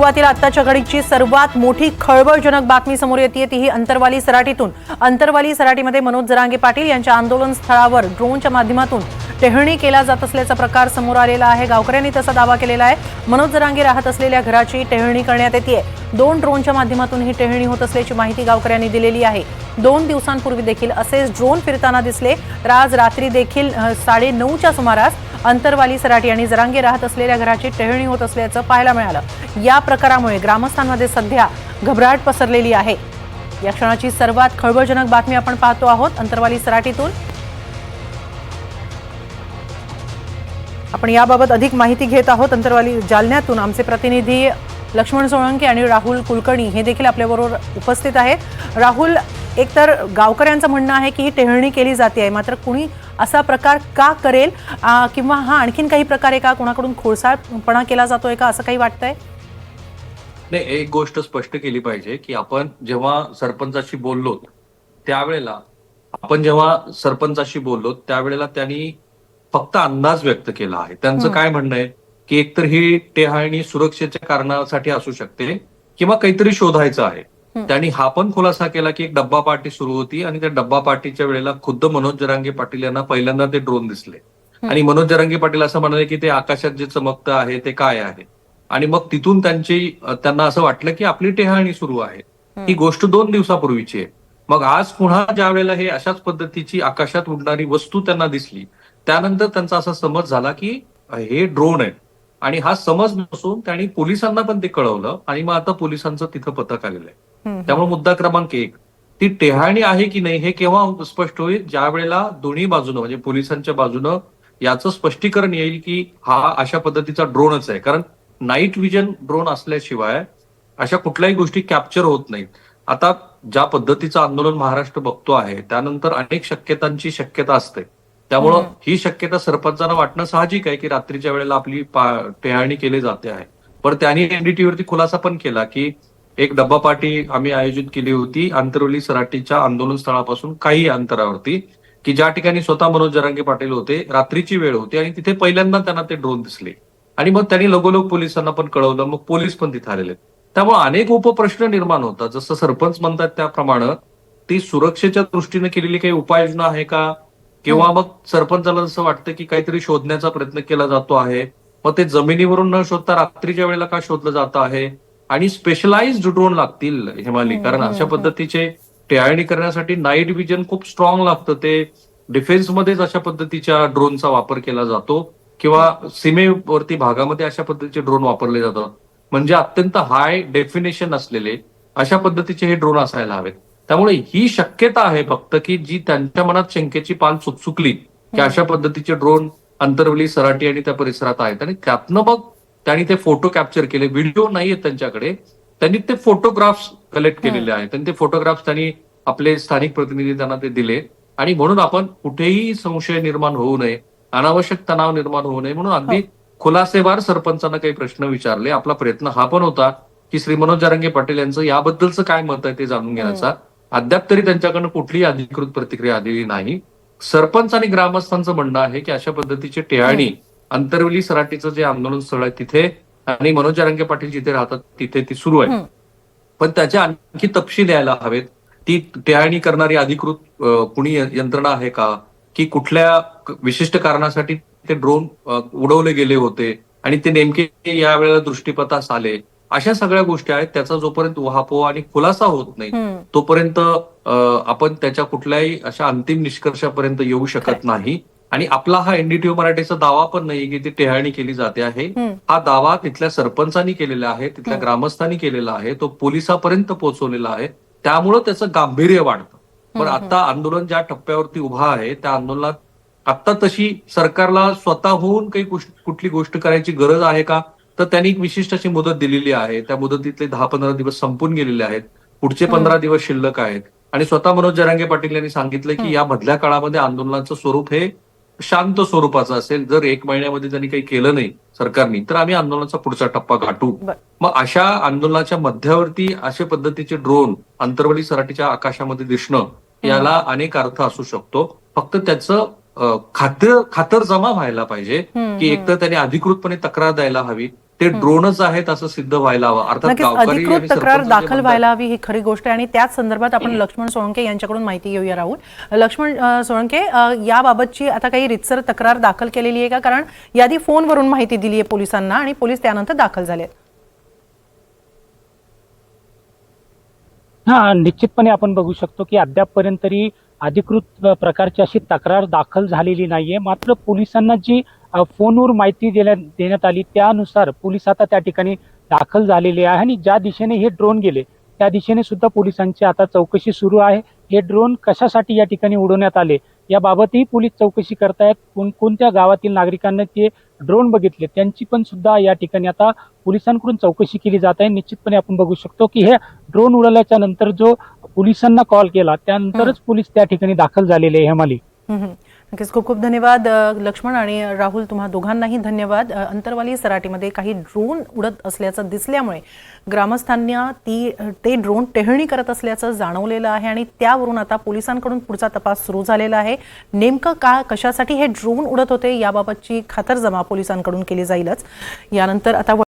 सुरुवातीला आत्ताच्या घडीची सर्वात मोठी खळबळजनक बातमी समोर येते ती ही अंतरवाली सराटीतून. अंतरवाली सराटीमध्ये मनोज जरांगे पाटील यांच्या आंदोलन स्थळावर ड्रोनच्या माध्यमातून टेहळणी केला जात असल्याचा प्रकार समोर आलेला आहे. गावकऱ्यांनी तसा दावा केलेला आहे. मनोज जरांगे राहत असलेल्या घराची टेहळणी करण्यात येते दोन ड्रोनच्या माध्यमातून ही टेहळणी होत असल्याची माहिती गावकऱ्यांनी दिलेली आहे. दोन दिवसांपूर्वी देखील असेच ड्रोन फिरताना दिसले. तर आज रात्री देखील साडे नऊच्या सुमारास अंतरवाली सराटी आणि जरांगे राहत असलेल्या घराची टेहळणी होत असल्याचं पाहायला मिळालं. या प्रकारामुळे ग्रामस्थांमध्ये सध्या घबराट पसरलेली आहे. या क्षणाची सर्वात खळबळजनक बातमी आपण पाहतो आहोत अंतरवाली सराटीतून. आपण याबाबत अधिक माहिती घेत आहोत अंतरवाली जालन्यातून. आमचे प्रतिनिधी लक्ष्मण सोळंके आणि राहुल कुलकर्णी हे देखील आपल्याबरोबर उपस्थित आहेत. राहुल एकतर गावकऱ्यांचं म्हणणं आहे की ही टेहळणी केली जाते आहे. मात्र कुणी असा प्रकार का करेल? किंवा हा आणखीन काही प्रकार आहे का? कोणाकडून खोडसाळपणा केला जातोय का? असं काही वाटतंय? नाही एक गोष्ट स्पष्ट केली पाहिजे की आपण जेव्हा सरपंचाशी बोललो त्यावेळेला आपण जेव्हा सरपंचाशी बोललो त्यावेळेला त्यांनी फक्त अंदाज व्यक्त केला आहे. त्यांचं. काय म्हणणं आहे? की एकतर ही टेहाळणी सुरक्षेच्या कारणासाठी असू शकते किंवा काहीतरी शोधायचं आहे. त्यांनी हा पण खुलासा केला की एक डब्बा पार्टी सुरू होती आणि त्या डब्बा पार्टीच्या वेळेला खुद्द मनोज जरांगे पाटील यांना पहिल्यांदा ते ड्रोन दिसले. आणि मनोज जरांगे पाटील असं म्हणाले की ते आकाशात जे चमकतं आहे ते काय आहे? आणि मग तिथून त्यांची त्यांना असं वाटलं की आपली टेहाळणी सुरू आहे. ही. गोष्ट दोन दिवसापूर्वीची आहे. मग आज पुन्हा ज्या वेळेला हे अशाच पद्धतीची आकाशात उडणारी वस्तू त्यांना दिसली त्यानंतर त्यांचा असा समज झाला की हे ड्रोन आहे आणि हा समज नसून त्यांनी पोलिसांना पण ते कळवलं आणि मग आता पोलिसांचं तिथं पथक आलेलं आहे. त्यामुळे मुद्दा क्रमांक एक. ती टेहाळणी आहे की नाही हे केव्हा स्पष्ट होईल? ज्या वेळेला दोन्ही बाजूनं म्हणजे पोलिसांच्या बाजूनं याचं स्पष्टीकरण येईल की हा अशा पद्धतीचा ड्रोनच आहे. कारण नाईट विजन ड्रोन असल्याशिवाय अशा कुठल्याही गोष्टी कॅप्चर होत नाहीत. आता ज्या पद्धतीचं आंदोलन महाराष्ट्र बघतो आहे त्यानंतर अनेक शक्यतांची शक्यता असते. त्यामुळं. ही शक्यता सरपंचांना वाटणं साहजिक आहे की रात्रीच्या वेळेला आपली टेहाळणी केली जाते आहे. पण त्यांनी एनडीटी वरती खुलासा पण केला की एक डब्बा पार्टी आम्ही आयोजित केली होती आंतरवली सराटीच्या आंदोलन स्थळापासून काही अंतरावरती की ज्या ठिकाणी स्वतः मनोज जरांगे पाटील होते रात्रीची वेळ होती आणि तिथे पहिल्यांदा त्यांना ते ड्रोन दिसले. आणि मग त्यांनी लगोलग पोलिसांना पण कळवलं मग पोलीस पण तिथे आलेले त्यामुळे अनेक उपप्रश्न निर्माण होतात. जसं सरपंच म्हणतात त्याप्रमाणे ती सुरक्षेच्या दृष्टीने केलेली काही उपाययोजना आहे का? किंवा मग सरपंचाला जसं वाटतं की काहीतरी शोधण्याचा प्रयत्न केला जातो आहे मग ते जमिनीवरून न शोधता रात्रीच्या वेळेला का शोधलं जात आहे? आणि स्पेशलाइज्ड ड्रोन लागतील हेमाली. हम्म, कारण हम्म, अशा हम्म. पद्धतीचे टेहाळणी करण्यासाठी नाईट विजन खूप स्ट्रॉंग लागतं. ते डिफेन्समध्येच अशा पद्धतीच्या ड्रोनचा वापर केला जातो. किंवा सीमेवरती भागामध्ये अशा पद्धतीचे ड्रोन वापरले जातात. म्हणजे अत्यंत हाय डेफिनेशन असलेले अशा पद्धतीचे हे ड्रोन असायला हवेत. त्यामुळे ही शक्यता आहे फक्त की जी त्यांच्या मनात शंकेची पाल चुकचुकली की अशा पद्धतीचे ड्रोन अंतरवली सराटी आणि त्या परिसरात आहेत. आणि त्यातनं मग त्यांनी ते फोटो कॅप्चर केले. व्हिडिओ नाहीये त्यांच्याकडे. त्यांनी ते फोटोग्राफ्स कलेक्ट केलेले आहेत. आणि ते फोटोग्राफ्स त्यांनी आपले स्थानिक प्रतिनिधी त्यांना ते दिले. आणि म्हणून आपण कुठेही संशय निर्माण होऊ नये अनावश्यक तणाव निर्माण होऊ नये म्हणून अगदी खुलासेवार सरपंचांना काही प्रश्न विचारले. आपला प्रयत्न हा पण होता की श्री मनोज जारंगे पाटील यांचं याबद्दलचं काय मत आहे ते जाणून घेण्याचा. अद्याप तरी त्यांच्याकडनं कुठलीही अधिकृत प्रतिक्रिया आलेली नाही. सरपंच आणि ग्रामस्थांचं म्हणणं आहे की अशा पद्धतीची टेहाळणी अंतरवली सराटीचं जे आंदोलन स्थळ आहे तिथे आणि मनोज जारंगे पाटील जिथे राहतात तिथे ती सुरू आहे. पण त्याच्या आणखी तपशील यायला हवेत. ती टेहाळणी करणारी अधिकृत कुणी यंत्रणा आहे का? की कुठल्या विशिष्ट कारणासाठी ते ड्रोन उडवले गेले होते? आणि ते नेमके या वेळेला दृष्टीपथास आले? अशा सगळ्या गोष्टी आहेत. त्याचा जोपर्यंत उहापोह आणि खुलासा होत नाही. तोपर्यंत आपण त्याच्या कुठल्याही अशा अंतिम निष्कर्षापर्यंत येऊ शकत नाही. आणि आपला हा एनडीटीओ मराठीचा दावा पण नाही की ती टेहाळणी केली जाते आहे. हा दावा तिथल्या सरपंचांनी केलेला आहे तिथल्या. ग्रामस्थांनी केलेला आहे तो पोलिसापर्यंत पोहोचवलेला आहे त्यामुळं त्याचं गांभीर्य वाढतं पण आता आंदोलन ज्या टप्प्यावरती उभा आहे त्या आंदोलनात आता तशी सरकारला स्वतःहून काही कुठली गोष्ट करायची गरज आहे का तर त्यांनी एक विशिष्ट अशी मुदत दिलेली आहे त्या मुदतीतले दहा पंधरा दिवस संपून गेलेले आहेत पुढचे. पंधरा दिवस शिल्लक आहेत आणि स्वतः मनोज जरांगे पाटील यांनी सांगितलं. की या मधल्या काळामध्ये आंदोलनाचं स्वरूप हे शांत स्वरूपाचं असेल जर एक महिन्यामध्ये त्यांनी काही केलं नाही सरकारनी तर आम्ही आंदोलनाचा पुढचा टप्पा गाठू. मग अशा आंदोलनाच्या मध्यावरती अशा पद्धतीचे ड्रोन अंतर्वली सराटीच्या आकाशामध्ये दिसणं याला अनेक अर्थ असू शकतो. फक्त त्याचं अ, खात्र खातरजमा व्हायला पाहिजे की एकतर त्यांनी अधिकृतपणे तक्रार द्यायला हवी ते ड्रोनच आहेत असं सिद्ध व्हायला हवं. अर्थात अधिकृत तक्रार दाखल व्हायला हवी ही खरी गोष्ट आहे. आणि त्याच संदर्भात आपण लक्ष्मण सोळंके यांच्याकडून माहिती घेऊया राहुल. लक्ष्मण सोळंके याबाबतची आता काही रितसर तक्रार दाखल केलेली आहे का? कारण यादी फोनवरून माहिती दिली आहे पोलिसांना आणि पोलीस त्यानंतर दाखल झाले. हा निश्चितपणे आपण बघू शकतो की अद्यापपर्यंत तरी अधिकृत प्रकारची अशी तक्रार दाखल झालेली नाहीये. मात्र पोलिसांना जी फोनवर माहिती देण्यात देण्यात आली. त्यानुसार पोलीस आता त्या ठिकाणी दाखल झालेले आहे आणि ज्या दिशेने हे ड्रोन गेले त्या दिशेने सुद्धा पोलिसांची आता चौकशी सुरू आहे. हे ड्रोन कशासाठी या ठिकाणी उडवण्यात आले याबाबतही पोलीस चौकशी करतायत. कोणकोणत्या गावातील नागरिकांना ते ड्रोन बघितले त्यांची पण सुद्धा या ठिकाणी आता पोलिसांकडून चौकशी केली जात आहे. निश्चितपणे आपण बघू शकतो की हे ड्रोन उडवल्याच्या नंतर जो पोलिसांना कॉल केला त्यानंतरच पोलीस त्या ठिकाणी दाखल झालेले आहे हेमाली. नक्कीच. खूप खूप धन्यवाद लक्ष्मण आणि राहुल तुम्हा दोघांनाही धन्यवाद. अंतरवाली सराटीमध्ये काही ड्रोन उडत असल्याचं दिसल्यामुळे ग्रामस्थांना ती ते ड्रोन टेहळणी करत असल्याचं जाणवलेलं आहे आणि त्यावरून आता पोलिसांकडून पुढचा तपास सुरू झालेला आहे. नेमकं का कशासाठी हे ड्रोन उडत होते याबाबतची खातरजमा पोलिसांकडून केली जाईलच. यानंतर आता